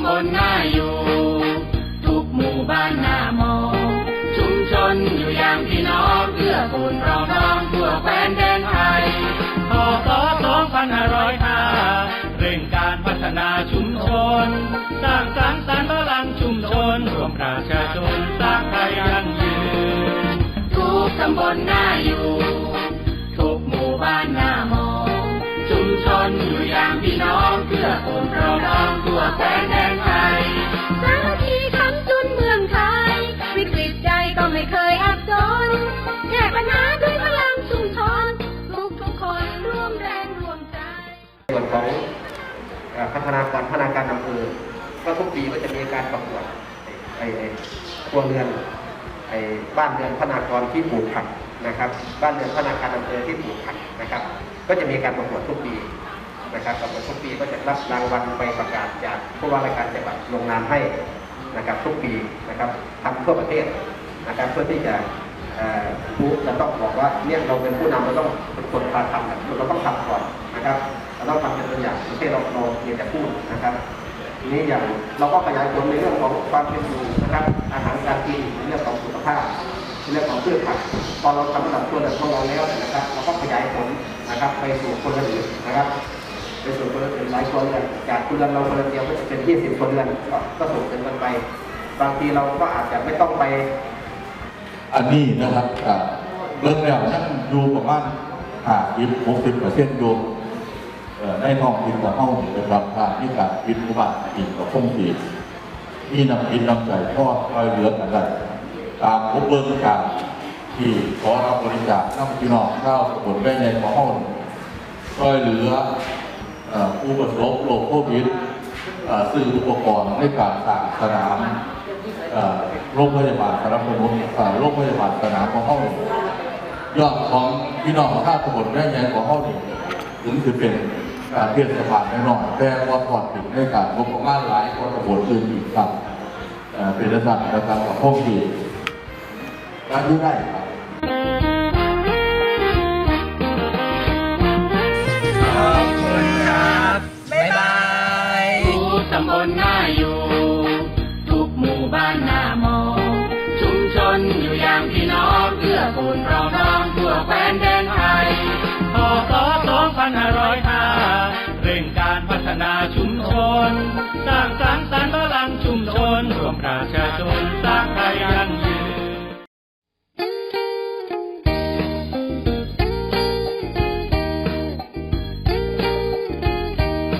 ำบลน่าอยู่ ทุกหมู่บ้านน่ามองชุมชนอยู่อย่างพี่น้องเพื่อปูนรองน้องตัวแควนแดนไทยพันห้าร้อยห้าเร่งการพัฒนาชุมชน สร้างสรรค์สรรพลังชุมชนรวมประชาชนสร้างไทยยั่งยืนทุกตำบลน่าอยู่ ทุกหมู่บ้านน่ามองชุมชนอยู่อย่างพี่น้องเพื่อปูนรองน้องตัวแควนแดน ก็ทุกปีก็จะมีการประกวดไอ้ครัวเรือนไอ้บ้านเรือนพนากรที่ปลูกผักนะครับ บ้านเรือนพนาการอำเภอที่ปลูกผักนะครับ ก็จะมีการประกวดทุกปีนะครับประกวดทุกปีก็จะรับรางวัลใบประกาศจากผู้ว่าราชการจังหวัดลงนามให้นะครับทุกปีนะครับทำทั่วประเทศนะครับเพื่อที่จะผู้จะต้องบอกว่าเนี่ยเราเป็นผู้นำเราต้องเป็นคนพาทำเราต้องทำก่อนนะครับเราต้องทำเป็นตัวอย่างไม่ใช่เราเราเพียงแต่พูดนะครับ ทีนี้อย่างเราก็ขยายผลในเรื่องของความเป็นอยู่นะครับ อาหารการกินในเรื่องของสุขภาพในเรื่องของเพืชผักพอนเราทำระดับตัวเรือนของเราแล้วนะครับ เราก็ขยายผลนะครับไปสู่คนอื่นนะครับไปสู่คนอื่นหลายคนเรือนจากคนเรือนเราคนเดียวก็จะเป็น20คนเรือนก็ส่งเสริมกันไป บางทีเราก็อาจจะไม่ต้องไป อันนี้นะครับเรื่องแล้วยังอยู่ประมาณห้าสิบหกสิบเปอร์เซ็นต์อ ยู่เอ่อในท้องถิ่นของเฮานี่นะครับทางที่การวิทยุบัตรอีกกับคงสีมีนำกินนำใจทอดคอยเหลือกันได้ตามพบเบิ้งการที่ขอรับบริจาคน้ำพี่น้องข้าวผลแม่ใหญ่ของเฮานี่คอยเหลือผู้ประสบโรคโควิดซื้ออุปกรณ์ในการสร้างสนามโรงพยาบาลสารพนุษย์โรงพยาบาลสนามของเขานี่ยอดของพี่น้องข้าตำบลแม่ใหญ่ของเขานี่ถึงจะเป็น การเทศบาลน้อยๆแต่ว่าถอดถึงในการงบประมาณหลายกว่าตำบลอื่นอีกครับเอ่อเป็นระดับระดับของห้องดีการที่ได้ครับขอบคุณครับบ๊ายบายทุกตำบลน่าอยู่ ทุกหมู่บ้านน่ามองชุมชนอยู่อย่างพี่น้องเพื่อปูนเราน้องทั่วแคว้นแด มประชาชนสร้างไทยยัง